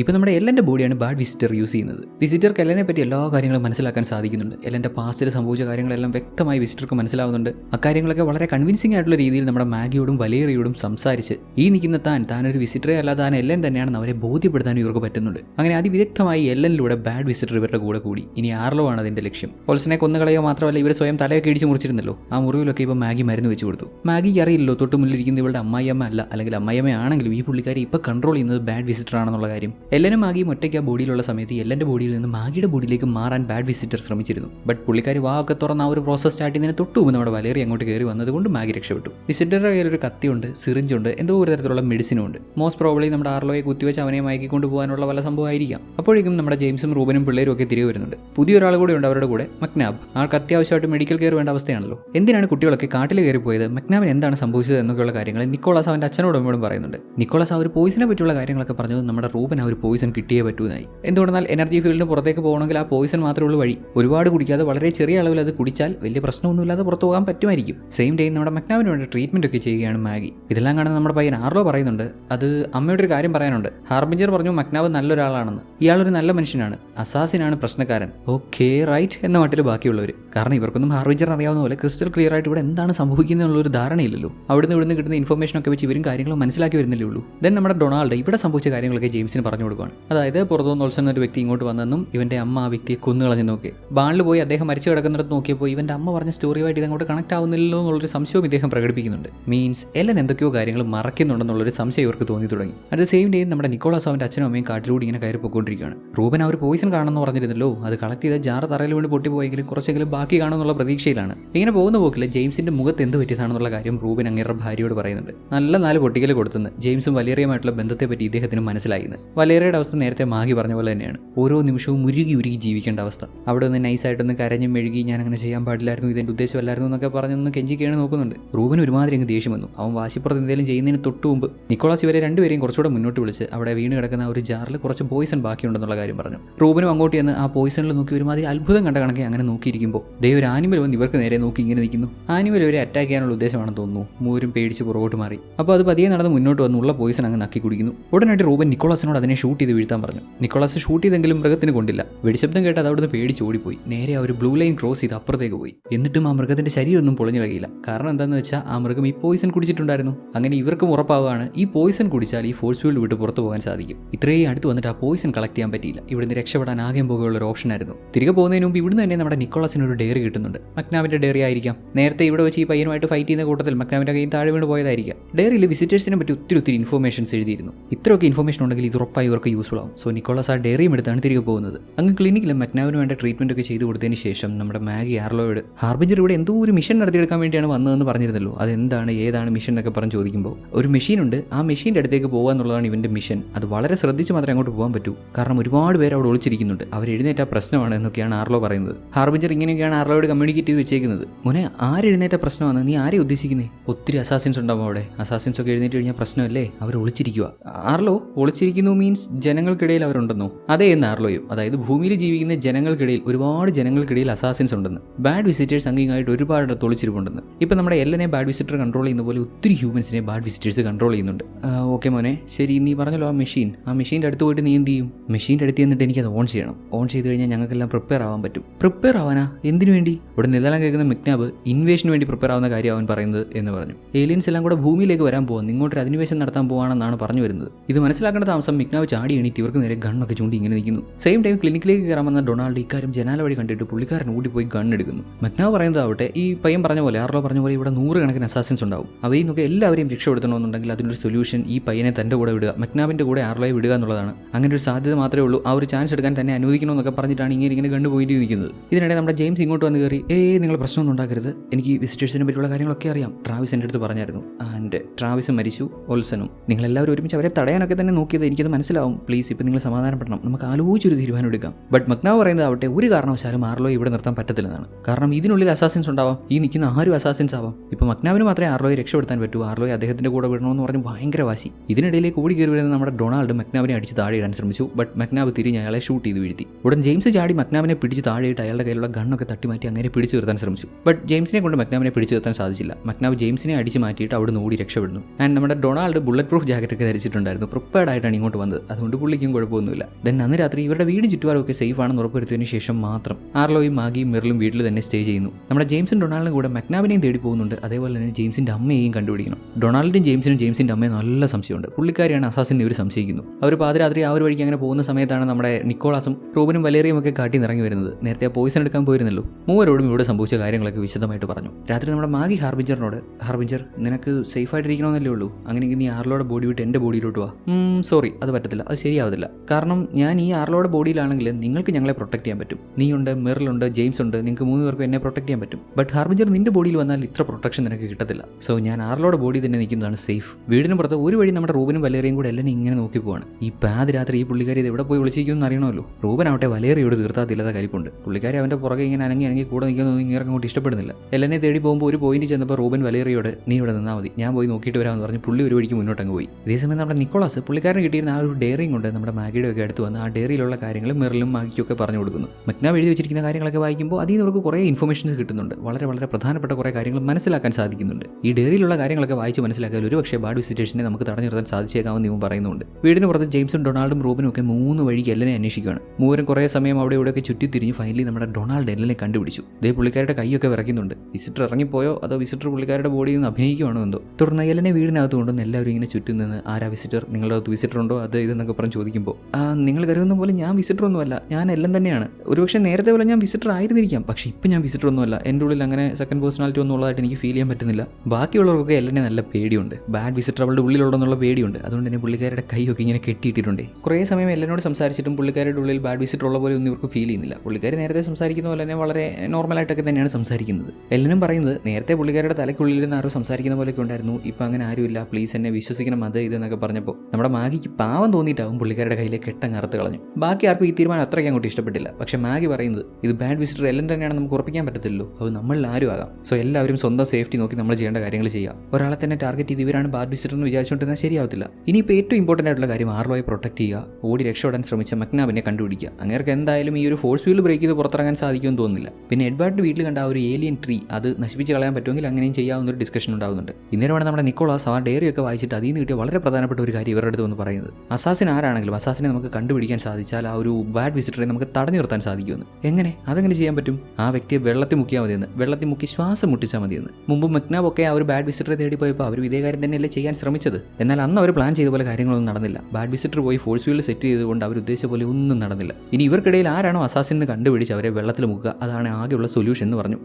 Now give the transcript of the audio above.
ഇപ്പോൾ നമ്മുടെ എല്ലന്റെ ബോഡിയാണ് ബാഡ് വിസിറ്റർ യൂസ് ചെയ്യുന്നത്. വിസിറ്റർക്ക് എല്ലനെ പറ്റി എല്ലാ കാര്യങ്ങളും മനസ്സിലാക്കാൻ സാധിക്കുന്നുണ്ട്. എല്ലന്റെ പാസ്റ്റിൽ സംഭവിച്ച കാര്യങ്ങളെല്ലാം വ്യക്തമായി വിസിറ്റർക്ക് മനസ്സിലാവുന്നുണ്ട്. അക്കാര്യങ്ങളൊക്കെ വളരെ കൺവിൻസിംഗ് ആയിട്ടുള്ള രീതിയിൽ നമ്മുടെ മാഗിയോടും വലേറിയോടും സംസാരിച്ച് ഈ നിൽക്കുന്ന താൻ താനൊരു വിസിറ്ററേ അല്ല താൻ എല്ലൻ തന്നെയാണെന്ന് അവരെ ബോധ്യപ്പെടുത്താൻ ഇവർക്ക് പറ്റുന്നുണ്ട്. അങ്ങനെ അതിവിദഗ്ധമായി എല്ലനിലൂടെ ബാഡ് വിസിറ്റർ ഇവരുടെ കൂടെ കൂടി. ഇനി ആർലോ ആണ് അതിന്റെ ലക്ഷ്യം. ഓൾസിനെ കൊന്നുകളയോ മാത്രമല്ല ഇവർ സ്വയം തലയൊക്കെ ഇടിച്ച് മുറിച്ചിരുന്നല്ലോ. ആ മുറിവിലൊക്കെ ഇപ്പോൾ മാഗി മരുന്ന് വെച്ച് കൊടുത്തു. മാഗിക്ക് അറിയില്ലല്ലോ തൊട്ട് മുന്നിലിരിക്കുന്ന ഇവളുടെ അമ്മായിയമ്മ അല്ല അല്ലെങ്കിൽ അമ്മായിയമ്മ ആണെങ്കിലും ഈ പുള്ളിക്കാരി ഇപ്പോൾ കൺട്രോൾ ചെയ്യുന്നത് ബാഡ് വിസിറ്റർ ആണെന്നുള്ള കാര്യം. എല്ലനും മാഗിയും ഒറ്റയ്ക്ക് ആ ബോഡിയിലുള്ള സമയത്ത് എല്ലന്റെ ബോഡിയിൽ നിന്ന് മാഗിയുടെ ബോഡിയിലേക്ക് മാറാൻ ബാഡ് വിസിറ്റർ ശ്രമിച്ചിരുന്നു. ബട്ട് പുള്ളിക്കാരി വാവൊക്കെ തുറന്ന ആ ഒരു പ്രോസസ് സ്റ്റാർട്ട് ചെയ്യുന്നതിന് തൊട്ട് മുമ്പ് നമ്മുടെ വലേറി അങ്ങോട്ട് കയറി വന്നതുകൊണ്ട് മാഗി രക്ഷപ്പെട്ടു. വിസിറ്ററുടെ കയ്യിൽ ഒരു കത്തിയുണ്ട് സിറിഞ്ചുണ്ട് എന്തോ ഒരു തരത്തിലുള്ള മെഡിസിനും ഉണ്ട്. മോസ്റ്റ് പ്രോബ്ലി നമ്മുടെ ആർലോയെ കുത്തിവെച്ച് അവനെ മയക്കിക്കൊണ്ട് പോകാനുള്ള വല്ല സംഭവമായിരിക്കാം അപ്പോഴേക്കും നമ്മുടെ ജെയിംസും റൂബനും പിള്ളേരും ഒക്കെ തിരികെ വരുന്നുണ്ട്. പുതിയൊരാൾ കൂടെ ഉണ്ട് അവരുടെ കൂടെ മക്നാബ്. ആൾക്ക് അത്യാവശ്യമായിട്ട് മെഡിക്കൽ കെയർ വേണ്ട അവസ്ഥയാണല്ലോ. എന്തിനാണ് കുട്ടികളൊക്കെ കാട്ടിൽ കയറി പോയത്? മക്നാബിന് എന്താണ് സംഭവിച്ചത് എന്നൊക്കെയുള്ള കാര്യങ്ങൾ നിക്കോളാസ് അവന്റെ അച്ഛനോടും പറയുന്നുണ്ട്. നിക്കോളാസ് ആ ഒരു പോയിസിനെ പറ്റിയുള്ള കാര്യങ്ങളൊക്കെ പറഞ്ഞത് നമ്മുടെ റൂബൻ ആ ഒരു പോയിസൺ കിട്ടിയേ പറ്റൂന്നായി. എന്തുകൊണ്ടെന്നാൽ എനർജി ഫീൽഡിന് പുറത്തേക്ക് പോകണമെങ്കിൽ ആ പോയിസൺ മാത്രമേ ഉള്ളൂ വഴി. ഒരുപാട് കുടിക്കാതെ വളരെ ചെറിയ അളവിൽ അത് കുടിച്ചാൽ വലിയ പ്രശ്നമൊന്നുമില്ലാതെ പുറത്തു പോകാൻ പറ്റുമായിരിക്കും. സെയിം ടൈം നമ്മുടെ മക്നാവിന് വേണ്ടി ട്രീറ്റ്മെന്റ് ഒക്കെ ചെയ്യുകയാണ് മാഗി. ഇതെല്ലാം കാണുന്ന നമ്മുടെ പയ്യൻ ആർലോ പറയുന്നുണ്ട് അത് അമ്മയുടെ ഒരു കാര്യം പറയാനുണ്ട്. ഹാർബിഞ്ചർ പറഞ്ഞു മക്നാവ് നല്ലൊരാളാണെന്ന്. ഇയാളൊരു നല്ല മനുഷ്യനാണ്. അസാസിനാണ് പ്രശ്നക്കാരൻ. ഓക്കെ റൈറ്റ് എന്ന മട്ടിൽ ബാക്കിയുള്ളവർ കാരണം ഇവർക്കൊന്നും ഹാർവിജർ അറിയാവുന്ന പോലെ ക്രിസ്റ്റൽ ക്ലിയർ ആയിട്ട് ഇവിടെ എന്താണ് സംഭവിക്കുന്നത് എന്നുള്ളൊരു ധാരണയില്ലല്ലോ. അവിടുന്ന് ഇവിടുന്ന് കിട്ടുന്ന ഇൻഫർമേഷൻ ഒക്കെ വെച്ച് ഇവരും കാര്യങ്ങളും മനസ്സിലാക്കി വരുന്നില്ലേ ഉള്ളൂ. ദെൻ നമ്മുടെ ഡൊണാൾഡ് ഇവിടെ സംഭവിച്ച കാര്യങ്ങളൊക്കെ ജെയിംസിന് പറഞ്ഞു കൊടുക്കുകയാണ് അതായത് പുറത്തുനിന്ന് നിന്ന് എന്നൊരു വ്യക്തി ഇങ്ങോട്ട് വന്നെന്നും ഇവന്റെ അമ്മ ആ വ്യക്തിയെ കൊന്നുകളഞ്ഞു നോക്കി ബാണിൽ പോയി അദ്ദേഹം മരിച്ചു കിടക്കുന്നിടത്ത് നോക്കിയപ്പോൾ ഇവന്റെ അമ്മ പറഞ്ഞ സ്റ്റോറിയുമായിട്ട് ഇതങ്ങോട്ട് കണക്ട് ആവുന്നില്ലല്ലോ എന്നുള്ളൊരു സംശയവും ഇദ്ദേഹം പ്രകടിപ്പിക്കുന്നുണ്ട്. മീൻസ് എല്ലാം എന്തൊക്കെയോ കാര്യങ്ങൾ മറക്കുന്നുണ്ടെന്നുള്ളൊരു സംശയം ഇവർക്ക് തോന്നി തുടങ്ങി. ദ സെയിം ഡേ നമ്മുടെ നിക്കോളാസ് അച്ഛനും അമ്മയും കാട്ടിലൂടെ ഇങ്ങനെ കയറി പോയിക്കൊണ്ടിരിക്കുകയാണ് റൂബൻ ആ ഒരു പോയിസൺ കാണുമെന്ന് പറഞ്ഞിരുന്നല്ലോ. അത് കളക്ട് ചെയ്ത ജാറ് തറയിൽ വേണ്ടി പൊട്ടിപ്പോയെങ്കിലും കുറച്ചെങ്കിലും ബാക്കി കാണുമെന്നുള്ള പ്രതീക്ഷയിലാണ്. ഇങ്ങനെ പോകുന്ന പോക്കിൽ ജെയിംസിന്റെ മുഖത്ത് എന്ത് പറ്റിയതാണെന്നുള്ള കാര്യം റൂബിൻ അങ്ങേറെ ഭാര്യയോട് പറയുന്നുണ്ട്. നല്ല നാല് പൊട്ടിക്കൽ കൊടുത്തുനിന്ന് ജെയിംസും വലേറിയുമായിട്ടുള്ള ബന്ധത്തെ പറ്റി ഇദ്ദേഹത്തിന് മനസ്സിലായിന്ന്. വലേറിയുടെ അവസ്ഥ നേരത്തെ മാഗി പറഞ്ഞ പോലെ തന്നെയാണ്. ഓരോ നിമിഷവും മുരുകി ഉരുകി ജീവിക്കേണ്ട അവസ്ഥ. അവിടെ ഒന്ന് നൈസായിട്ടൊന്ന് കരഞ്ഞും മെഴുകി ഞാൻ അങ്ങനെ ചെയ്യാൻ പാടില്ലായിരുന്നു ഇതിന്റെ ഉദ്ദേശമല്ലായിരുന്നു എന്നൊക്കെ പറഞ്ഞൊന്ന് കെഞ്ചിക്കാണ് നോക്കുന്നുണ്ട്. റൂബിൻ ഒരുമാതിരി അങ്ങ് ദേഷ്യം വന്നു. അവൻ വാശിപ്പുറത്ത് എന്തെങ്കിലും ചെയ്യുന്നതിന് തൊട്ട് മുമ്പ് നിക്കോളാസ് ഇവരെ രണ്ടുപേരെയും കുറച്ചുകൂടെ മുന്നോട്ട് വിളിച്ച് അവിടെ വീണ് കിടക്കുന്ന ഒരു ജാറിൽ കുറച്ച് പോയിസൺ ബാക്കിയുണ്ടെന്നുള്ള കാര്യം പറഞ്ഞു. റൂബിനും അങ്ങോട്ട് ചെന്ന് ആ പോയിസണിൽ നോക്കി ഒരുമാതിരി അത്ഭുതം കണ്ട കണക്കെ അങ്ങനെ നോക്കിയിരിക്കുമ്പോൾ ദേ ഒരു ആനിമൽ വന്ന് ഇവർക്ക് നേരെ നോക്കി ഇങ്ങനെ നിൽക്കുന്നു. ആനിമൽ ഇവരെ അറ്റാക്ക് ചെയ്യാനുള്ള ഉദ്ദേശമാണെന്ന് തോന്നുന്നു. മൂവരും പേടിച്ച് പുറകോട്ട് മാറി. അപ്പോൾ അത് പതിയെ നടന്ന് മുന്നോട്ട് വന്ന് ഉള്ള പോയിസൺ അങ്ങ് നക്കി കുടിക്കുന്നു. ഉടനടി റൂബൻ നിക്കോളാസിനോട് അതിനെ ഷൂട്ട് ചെയ്ത് വീഴ്ത്താൻ പറഞ്ഞു. നിക്കോളാസ് ഷൂട്ട് ചെയ്തെങ്കിലും മൃഗത്തിന് കൊണ്ടില്ല. വെടിശബ്ദം കേട്ട് അത് അവിടുന്ന് പേടിച്ച് ഓടിപ്പോയി. നേരെ ആ ഒരു ബ്ലൂ ലൈൻ ക്രോസ് ചെയ്ത് അപ്പുറത്തേക്ക് പോയി. എന്നിട്ടും ആ മൃഗത്തിന്റെ ശരീരമൊന്നും പൊളിഞ്ഞിളകിയില്ല. കാരണം എന്താണെന്ന് വെച്ചാൽ ആ മൃഗം ഈ പോയിസൺ കുടിച്ചിട്ടുണ്ടായിരുന്നു. അങ്ങനെ ഇവർക്കും ഉറപ്പാവുകയാണ് ഈ പോയിസൺ കുടിച്ചാൽ ഈ ഫോഴ്സ് ഫീൽഡ് വിട്ട് പുറത്തു പോകാൻ സാധിക്കും. ഇത്രയും അടുത്ത് വന്നിട്ട് ആ പോയിസൺ കളക്ട് ചെയ്യാൻ പറ്റിയില്ല. ഇവിടുന്ന് രക്ഷപ്പെടാൻ ആകെ പോകുള്ള ഒരു ഓപ്ഷൻ ആയിരുന്നു. തിരികെ പോകുന്നതിന് മുമ്പ് ഇവിടുന്ന് തന്നെ നമ്മുടെ നിക്കോളസിന് ഒരു ഡയറി കിട്ടുന്നുണ്ട്. മക്നാവിന്റെ ഡയറി ആയിരിക്കാം. നേരത്തെ ഇവിടെ വെച്ച് ഈ പയ്യനുമായിട്ട് ഫൈറ്റ് ചെയ്യുന്ന കൂട്ടത്തിൽ മക്നാവിന്റെ കയ്യിൽ താഴെ വീണ് പോയതായിരിക്കാം. ഡയറിയിൽ വിസിറ്റേഴ്സിനെ പറ്റി ഒത്തിരി ഒത്തിരി ഇൻഫോർമേഷൻസ് എഴുതിയിരുന്നു. ഇത്രയൊക്കെ ഇൻഫോർമേഷൻ ഉണ്ടെങ്കിൽ ഇത് ഉറപ്പായി ഇവർക്ക് യൂസ്ഫുൾ ആവും. സോ നിക്കോളാസ് ആ ഡയറിയും എടുത്താണ് തിരികെ പോകുന്നത്. അങ്ങ് ക്ലിനിക്കിൽ മക്നാവിന് വേണ്ട ട്രീറ്റ്മെന്റ് ഒക്കെ ചെയ്തു കൊടുത്തതിന് ശേഷം നമ്മുടെ മാഗി ആർലോയോട് ഹാർബിഞ്ചർ ഇവിടെ എന്തോ ഒരു മിഷൻ നടത്തിയെടുക്കാൻ വേണ്ടിയാണ് വന്നതെന്ന് പറഞ്ഞിരുന്നല്ലോ. അതെന്താണ് ഏതാണ് മിഷൻ എന്നൊക്കെ പറഞ്ഞ് ചോദിക്കുമ്പോൾ ഒരു മെഷീൻ ഉണ്ട്. ആ മെഷീന്റെ അടുത്തേക്ക് പോകുക എന്നുള്ളതാണ് ഇവന്റെ മിഷൻ അത് വളരെ ശ്രദ്ധിച്ച് മാത്രമേ അങ്ങോട്ട് പോകാൻ പറ്റൂ. കാരണം ഒരുപാട് പേര് അവിടെ ഒളിച്ചിരിക്കുന്നുണ്ട്. അവർ എഴുന്നേറ്റ പ്രശ്നമാണ് എന്നൊക്കെയാണ് ആർലോ പറയുന്നത്. ഹാർബിഞ്ചർ ഇങ്ങനെയൊക്കെയാണ് ആർലോയോട് കമ്മ്യൂണിക്കേറ്റ് ചെയ്ത് വെച്ചേക്കുന്നത്. മോനെ ആരെഴുന്നേറ്റ പ്രശ്നമാണ്? നീ ആരെ ഉദ്ദേശിക്കുന്നത് ഒത്തിരി അസാസിൻസ് ഉണ്ടാവും അവിടെ. അസാസിൻസ് ഒക്കെ എഴുന്നേറ്റ് കഴിഞ്ഞാൽ പ്രശ്നമല്ലേ? അവർ ഒളിച്ചിരിക്കുക ആർലോ ഒളിച്ചിരിക്കുന്നു മീൻസ് ജനങ്ങൾക്കിടയിൽ അവരുണ്ടെന്നോ? അതേ എന്ന് ആർലോയും. അതായത് ഭൂമിയിൽ ജീവിക്കുന്ന ജനങ്ങൾക്കിടയിൽ ഒരുപാട് ജനങ്ങൾക്കിടയിൽ അസാസിൻസ് ഉണ്ടെന്ന്. ബാഡ് വിസിറ്റേഴ്സ് അംഗീകാരമായിട്ട് ഒരുപാട് തൊളിച്ചിരിപ്പുണ്ടെന്ന് ഇപ്പം നമ്മുടെ എല്ലനെ ബാഡ് വിസിറ്റർ കൺട്രോൾ ചെയ്യുന്ന പോലെ ഒത്തിരി ഹ്യൂമൻസിനെ ബാഡ് വിസിറ്റേഴ്സ് കൺട്രോൾ ചെയ്യുന്നുണ്ട്. ഓക്കെ മോനെ. ശരി നീ പറഞ്ഞല്ലോ ആ മെഷീൻ ആ മെഷീന്റെ അടുത്ത് പോയിട്ട് നീ എന്ത് ചെയ്യും? മെഷീന്റെ അടുത്ത് ചെന്നിട്ട് അത് ഓൺ ചെയ്യണം. ഓൺ ചെയ്ത് കഴിഞ്ഞാൽ ഞങ്ങൾക്കെല്ലാം പ്രിപ്പയർ ആവാൻ പറ്റും. പ്രിപ്പയർ ആവാനാ? എന്തിനു വേണ്ടി? ഇവിടെ ഇതെല്ലാം കേൾക്കുന്ന മിക്നാബ് ഇൻവേഷന് വേണ്ടി പ്രിപ്പയർ ആവുന്ന കാര്യം അവൻ പറയുന്നത് എന്ന് പറഞ്ഞു. ഏലിയൻസ് എല്ലാം കൂടെ ഭൂമിയിലേക്ക് വരാൻ പോകാൻ ഇങ്ങോട്ടൊരു അധിനിവേശം നടത്താൻ പോവാണെന്നാണ് പറഞ്ഞു വരുന്നത്. ഇത് മനസ്സിലാക്കേണ്ട താമസം മിക്നാവ് ചാടി എണീറ്റ് ഇവർക്ക് നേരെ ഗണ്ണൊക്കെ ചൂണ്ടി ഇങ്ങനെ നിൽക്കുന്നു. സെയിം ടൈം ക്ലിനിക്കിലേക്ക് കയറാൻ വന്ന ഡൊണാൾഡ് ഇക്കാര്യം ജനാല വഴി കണ്ടിട്ട് പുള്ളിക്കാരൻ ഓടിപ്പോയി ഗൺ എടുക്കുന്നു. മക്നാവ് പറയുന്നത് ആവട്ടെ ഈ പയ്യൻ പറഞ്ഞ പോലെ ആർലോ പറഞ്ഞ പോലെ ഇവിടെ നൂറുകണക്കിന് അസാസിൻസ് ഉണ്ടാവും. അവയിൽ നിന്നൊക്കെ എല്ലാവരെയും രക്ഷപ്പെടുത്തണമെന്നുണ്ടെങ്കിൽ അതിനൊരു സൊല്യൂഷൻ ഈ പയ്യനെ തന്റെ കൂടെ വിടുക മക്നാബിന്റെ കൂടെ ആർലോയെ വിടുക എന്നുള്ളതാണ്. അങ്ങനെ ഒരു സാധ്യത മാത്രമേ ഉള്ളൂ. ആ ഒരു ചാൻസ് എടുക്കാൻ തന്നെ അനുവദിക്കണമെന്നൊക്കെ പറഞ്ഞിട്ടാണ് ഇങ്ങനെ ഇങ്ങനെ കണ്ടു പോയിട്ട് ഇതിനിടെ നമ്മുടെ ജെയിംസ് ഇങ്ങോട്ട് വന്ന് കയറി ഏ നിങ്ങൾ പ്രശ്നമൊന്നും ഉണ്ടാക്കരുത്. എനിക്ക് വിസിറ്റേഴ്സിനെ പറ്റിയുള്ള കാര്യങ്ങളൊക്കെ അറിയാം. ട്രാവിസ് എന്റെ അടുത്ത് പറഞ്ഞായിരുന്നു. ആൻഡ് ട്രാവിസ് മരിച്ചു ഓൾസനും നിങ്ങളെല്ലാവരും ഒരുമിച്ച് അവരെ തടയാനൊക്കെ തന്നെ നോക്കിയത് എനിക്കത് മനസ്സിലാവും. പ്ലീസ് ഇപ്പം നിങ്ങൾ സമാധാനപ്പെടണം. നമുക്ക് ആലോചിച്ചൊരു തീരുമാനം എടുക്കാം. ബട്ട് മക്നാവ് പറയുന്നത് ആവട്ടെ ഒരു കാരണവശാലും ആർലോയെ ഇവിടെ നിർത്താൻ പറ്റത്തില്ലെന്നാണ്. കാരണം ഇതിനുള്ളിൽ അസാസിൻസ് ഉണ്ടാവാം. ഈ നിൽക്കുന്ന ആരും അസാസിൻസ് ആവാം. ഇപ്പം മക്നാവിന് മാത്രമേ ആർലോയെ രക്ഷപ്പെടുത്താൻ പറ്റൂ. ആർലോയെ അദ്ദേഹത്തിന്റെ കൂടെ വിടണമെന്ന് പറഞ്ഞ് ഭയങ്കര വാശി. ഇതിനിടയിലേക്ക് കൂടി കയറി വരുന്ന നമ്മുടെ ഡൊണാൾഡ് മക്നാവിനെ അടിച്ച് താഴെ ഇടാൻ ശ്രമിച്ചു. ബട്ട് മക്നാവ് തിരിഞ്ഞ് അയാളെ ഷൂട്ട് ചെയ്ത് വീഴ്ത്തി. ഉടൻ ജെയിംസ് ചാടി മക്നാവിനെ പിടിച്ച് താഴെയിട്ട് അയാളുടെ കയ്യിലുള്ള ഗണ്ണൊക്കെ തട്ടി മാറ്റി അങ്ങനെ പിടിച്ചു നിർത്താൻ ശ്രമിച്ചു. ബട്ട് ജെയിംസിനെ കൊണ്ട് മക്നാവിനെ പിടിച്ചു നിർത്താൻ സാധിച്ചില്ല. മക്നാവ് ജെയിംസിനെ അടിച്ച് മാറ്റിയിട്ട് അവിടെ ഓടി രക്ഷപ്പെടുന്നു. ആൻഡ് നമ്മുടെ ഡൊണാൾഡ് ബുള്ളറ്റ് പ്രൂഫ് ജാക്കറ്റ് ഒക്കെ ധരിച്ചിട്ടുണ്ടായിരുന്നു. പ്രിപ്പയർഡ് ആയിട്ടാണ് ഇങ്ങോട്ട് വന്നത്. അതുകൊണ്ട് പുള്ളിക്കും കുഴപ്പമൊന്നുമില്ല. ദെൻ അന്ന് രാത്രി ഇവരുടെ വീടും ചുറ്റുപാടും ഒക്കെ സേഫ് ആണെന്ന് ഉറപ്പുവരുത്തിയതിനു ശേഷം മാത്രം ആർലോയും മാഗിയും മെറിലും വീട്ടിൽ തന്നെ സ്റ്റേ ചെയ്യുന്നു. നമ്മുടെ ജെയിംസും ഡൊണാൾഡും കൂടെ മക്നാബിനെയും തേടി പോകുന്നുണ്ട്. അതേപോലെ തന്നെ ജെയിംസിന്റെ അമ്മയെയും കണ്ടുപിടിക്കണം. ഡൊണാൾഡിനും ജെയിംസിനും ജെയിംസിന്റെ അമ്മയും നല്ല സംശയമുണ്ട്. പുള്ളിക്കാരിയാണ് അസാസിൻ ഇവർ സംശയിക്കുന്നു. അവർ പാതിരാത്രി ആ ഒരു വഴിക്ക് അങ്ങനെ പോകുന്ന സമയത്താണ് നമ്മുടെ നിക്കോളാസും റോബിനും വലേറിയും ഒക്കെ കാട്ടി നിറങ്ങി വരുന്നത്. നേരത്തെ ആ പോയിസൺ എടുക്കാൻ പോയിരുന്നല്ലോ. മൂവരോടും ഇവിടെ സംഭവിച്ച കാര്യങ്ങളൊക്കെ വിശദമായിട്ട് പറഞ്ഞു. രാത്രി നമ്മുടെ മാഗി ഹാർബിഞ്ചറിനോട് ഹാർബിഞ്ചർ നിനക്ക് സേഫ് ആയിട്ടിരിക്കണമെന്നല്ലേ ഉള്ളൂ? അങ്ങനെയെങ്കിൽ നീ ആർലോയുടെ ബോഡി വിട്ട് എന്റെ ബോഡിയിലോട്ട് വാ. സോറി അത് പറ്റത്തില്ല. അത് ശരിയാവത്തില്ല. കാരണം ഞാൻ ഈ ആർലോയുടെ ബോഡിയിലാണെങ്കിൽ നിങ്ങൾക്ക് ഞങ്ങളെ പ്രൊട്ടക്ട് ചെയ്യാൻ പറ്റും. നീയുണ്ട് മെറിലുണ്ട് ജെയിംസ് ഉണ്ട് നിങ്ങൾക്ക് മൂന്ന് പേർക്കും എന്നെ പ്രൊട്ടക്ട് ചെയ്യാൻ പറ്റും. ബട്ട് ഹാർബിഞ്ചർ നിന്റെ ബോഡിയിൽ വന്നാൽ ഇത്ര പ്രൊട്ടക്ഷൻ നിനക്ക് കിട്ടത്തില്ല. സോ ഞാൻ ആർലോയുടെ ബോഡി തന്നെ നിൽക്കുന്നതാണ് സേഫ്. വീടിന് പുറത്ത് ഒരു വഴി നമ്മുടെ റൂബനും വലേറിയും കൂടെ എല്ലാം ഇങ്ങനെ നോക്കി പോവാണ്. ഈ പാതി രാത്രി ഈ പുള്ളിക്കാരി ഇത് എവിടെ പോയി വിളിച്ചിരിക്കുന്നു അറിയണമല്ലോ. റൂബൻ റൂബനാവട്ടെ വലേറിയോട് തീർത്താത്തില്ലാത്ത കലിപ്പുണ്ട്. പുള്ളിക്കാരി അവന്റെ പുറകെ ഇങ്ങനെ അനങ്ങി ഇറങ്ങി കൂടെ നിൽക്കുന്നൊന്നും ഇങ്ങനെ അങ്ങോട്ട് ഇഷ്ടപ്പെടുന്നില്ല. എല്ലെന്നെ തേടി പോകുമ്പോൾ ഒരു പോയിന്റ് ചെന്നപ്പോൾ റൂബൻ വലേറിയോട് നീ ഇവിടെ നിന്നാൽ മതി. ഞാൻ പോയി നോക്കിയിട്ട് വരാമെന്ന് പറഞ്ഞ് പുള്ളി ഒരു വഴിക്ക് മുന്നോട്ട് അങ്ങ് പോയി അതേസമയം നമ്മുടെ നിക്കോളാസ് പുള്ളിക്കാരൻ കിട്ടിയിരുന്ന ആ ഒരു ഡയറിയും കൊണ്ട് നമ്മുടെ മാഗിയുടെ ഒക്കെ അടുത്ത് വന്ന് ആ ഡയറിയിലുള്ള കാര്യങ്ങൾ മെറിലും മാഗിക്കും ഒക്കെ പറഞ്ഞു കൊടുക്കുന്നു. മക്നാവ് എഴുതി വെച്ചിരിക്കുന്ന കാര്യങ്ങളൊക്കെ വായിക്കുമ്പോൾ അതിൽ നിന്ന് നമുക്ക് കുറേ ഇൻഫർമേഷൻസ് കിട്ടുന്നുണ്ട്. വളരെ വളരെ പ്രധാനപ്പെട്ട കുറേ കാര്യങ്ങൾ മനസ്സിലാക്കാൻ സാധിക്കുന്നുണ്ട്. ഈ ഡയറിയിലുള്ള കാര്യങ്ങളൊക്കെ വായിച്ച് മനസ്സിലാക്കിയാൽ ഒരു പക്ഷേ ബാഡ് വിസിറ്റേഷനെ നമുക്ക് തടഞ്ഞു നിർത്താൻ സാധിച്ചേക്കാമെന്ന് ഇവൻ പറയുന്നുണ്ട്. വീടിന് പുറത്ത് ജെയിംസും ഡൊണാൾഡും റൂബനും ഒക്കെ മൂന്ന് വഴിക്ക് എല്ലാം അന്വേഷിക്കുകയാണ് മൂവരും കുറേ സമയം അവിടെ ഇവിടെയൊക്കെ ചുറ്റിത്തിരിഞ്ഞ് ഫൈനലി നമ്മുടെ ഡൊണാൾഡ് എല്ലനെ കണ്ടുപിടിച്ചു. ഇതേ പുള്ളിക്കാരുടെ കൈയൊക്കെ വിറയ്ക്കുന്നുണ്ട്. വിസിറ്റർ ഇറങ്ങിപ്പോയോ? അതോ വിസിറ്റർ പുള്ളിക്കാരുടെ ബോഡിയിൽ നിന്ന് അഭിനയിക്കുവാണോ എന്തോ? തുടർന്ന് എല്ലനെ വീടിനകത്ത് എല്ലാവരും ഇങ്ങനെ ചുറ്റും നിന്ന് ആരാ വിസിറ്റർ? നിങ്ങളുടെ അകത്ത് വിസിറ്റർ ഉണ്ടോ? അത് ഇതെന്നൊക്കെ പറഞ്ഞ് ചോദിക്കുമ്പോൾ നിങ്ങൾ കരുതുന്ന പോലെ ഞാൻ വിസിറ്റർ ഒന്നുമല്ല. ഞാൻ എല്ലാം തന്നെയാണ്. ഒരുപക്ഷെ നേരത്തെ പോലെ ഞാൻ വിസിറ്റർ ആയിരുന്നിരിക്കാം. പക്ഷേ ഇപ്പം ഞാൻ വിസിറ്റർ ഒന്നുമല്ല. എന്റെ ഉള്ളിൽ അങ്ങനെ സെക്കൻഡ് പേഴ്സണാലിറ്റി ഒന്നും ഉള്ളതായിട്ട് എനിക്ക് ഫീൽ ചെയ്യാൻ പറ്റുന്നില്ല. ബാക്കിയുള്ളവർക്കൊക്കെ എല്ലാം നല്ല പേടിയുണ്ട്. ബാഡ് വിസിറ്റർ അവളുടെ ഉള്ളിലുണ്ടെന്നുള്ള പേടിയുണ്ട്. അതുകൊണ്ട് തന്നെ പുള്ളിക്കാരുടെ കൈയൊക്കെ ഇങ്ങനെ കെട്ടിയിട്ടിട്ടുണ്ട്. കുറേ സമയം എല്ലാവരോട് സംസാരിച്ചിട്ടും പുള്ളിക്കാരുടെ ഉള്ളിൽ ബാഡ് വിസിറ്റർ ഉള്ള പോലെ ഒന്നും ഇവർക്ക് ഫീൽ ചെയ്യുന്നില്ല. പുള്ളിക്കാർ നേരത്തെ സംസാരിക്കുന്ന പോലെ തന്നെ വളരെ നോർമലായിട്ടൊക്കെ തന്നെയാണ് സംസാരിക്കുന്നത്. എല്ലാവരും പറയുന്നത് നേരത്തെ പുള്ളിക്കാരുടെ നിന്ന് ആരോ സംസാരിക്കുന്ന പോലെയൊക്കെ ഉണ്ടായിരുന്നു. ഇപ്പം അങ്ങനെ ആരുമില്ല. പ്ലീസ് എന്നെ വിശ്വസിക്കണം. അത് ഇതെന്നൊക്കെ പറഞ്ഞപ്പോൾ നമ്മുടെ മാഗിക്ക് പാവം തോന്നിയിട്ടാവും പുള്ളിക്കാരുടെ കയ്യിലെ കെട്ടം കറുത്ത് കളഞ്ഞു. ബാക്കി ആർക്കും ഈ തീരുമാനം അത്രയ്ക്ക് അങ്ങോട്ട് ഇഷ്ടപ്പെട്ടില്ല. പക്ഷേ മാഗി പറയുന്നത് ഇത് ബാഡ് വിസ്റ്റർ എല്ലാം തന്നെയാണ് നമുക്ക് ഉറപ്പിക്കാൻ പറ്റത്തില്ലല്ലോ. അത് നമ്മളിൽ ആരും ആകാം. സോ എല്ലാവരും സ്വന്തം സേഫ്റ്റി നോക്കി നമ്മൾ ചെയ്യേണ്ട കാര്യങ്ങൾ ചെയ്യാം. ഒരാളെ തന്നെ ടാർഗറ്റ് ചെയ്ത് ഇവരാണ് ബാഡ് വിസ്റ്റർ എന്ന് വിചാരിച്ചുകൊണ്ടിരുന്നാൽ ശരിയാവത്തില്ല. ഇനിയിപ്പോൾ ഏറ്റവും ഇമ്പോർട്ടന്റ് ആയിട്ടുള്ള കാര്യം ആർലോയെ പ്രൊട്ടക്ട് ചെയ്യുക. ഓടി രക്ഷപ്പെടാൻ ശ്രമിച്ച മക്നാബിനെ കണ്ടുപിടിക്കുക. അങ്ങേർക്ക് എന്തായാലും ഈ ഒരു ഫോഴ്സ് വീൽ ബ്രേക്ക് ചെയ്ത് പുറത്തിറങ്ങാൻ സാധിക്കുമെന്ന് തോന്നുന്നില്ല പിന്നെ എഡ്വാർഡ് വീട്ടിൽ കണ്ട ആ ഒരു ഏലിയൻ ട്രീ അത് നശിപ്പിച്ച് കളയാൻ പറ്റുമെങ്കിൽ അങ്ങനെയും ചെയ്യാവുന്ന ഒരു ഡിസ്കഷൻ ഉണ്ടാവുന്നുണ്ട്. ഇന്നേരമാണ് നമ്മുടെ നിക്കോളാസ് ആ ഡയറി ഒക്കെ വായിച്ചിട്ട് അതിൽ നിന്ന് കിട്ടിയ വളരെ പ്രധാനപ്പെട്ട ഒരു കാര്യം ഇവരുടെ അടുത്ത് വന്ന് പറയുന്നത്. അസാസിൻ ആരാണെങ്കിലും അസാസിനെ നമുക്ക് കണ്ടുപിടിക്കാൻ സാധിച്ചാൽ ആ ഒരു ബാഡ് വിസിറ്ററെ നമുക്ക് തടഞ്ഞു നിർത്താൻ സാധിക്കുമെന്ന്. എങ്ങനെ? അതെങ്ങനെ ചെയ്യാൻ പറ്റും? ആ വ്യക്തിയെ വെള്ളത്തിൽ മുക്കിയാൽ മതിയെന്ന് വെള്ളത്തിൽ മുക്കി ശ്വാസം മുട്ടിച്ചാൽ മതിയെന്ന്. മുമ്പ് മക്നാബൊക്കെ ആ ഒരു ബാഡ് വിസിറ്ററെ തേടി പോയപ്പോൾ അവർ ഇതേ കാര്യം തന്നെയല്ലേ ചെയ്യാൻ ശ്രമിച്ചത്? എന്നാൽ അന്ന് അവർ പ്ലാൻ ചെയ്ത പോലെ കാര്യങ്ങളൊന്നും നടന്നില്ല. ബാഡ് വിസിറ്റർ പോയി ഫോഴ്സ് ഫീൽഡ് സെറ്റ് ചെയ്തുകൊണ്ട് അവർ ഉദ്ദേശിച്ച പോലെ ഒന്നും നടന്നില്ല. ഇനി ഇവർക്കിടയിൽ ആരാണോ അസാസിൻ കണ്ടുപിടിച്ച് അവരെ വെള്ളത്തിൽ മുക്കുക അതാണ് ആകെയുള്ള സൊല്യൂഷൻ എന്ന് പറഞ്ഞു.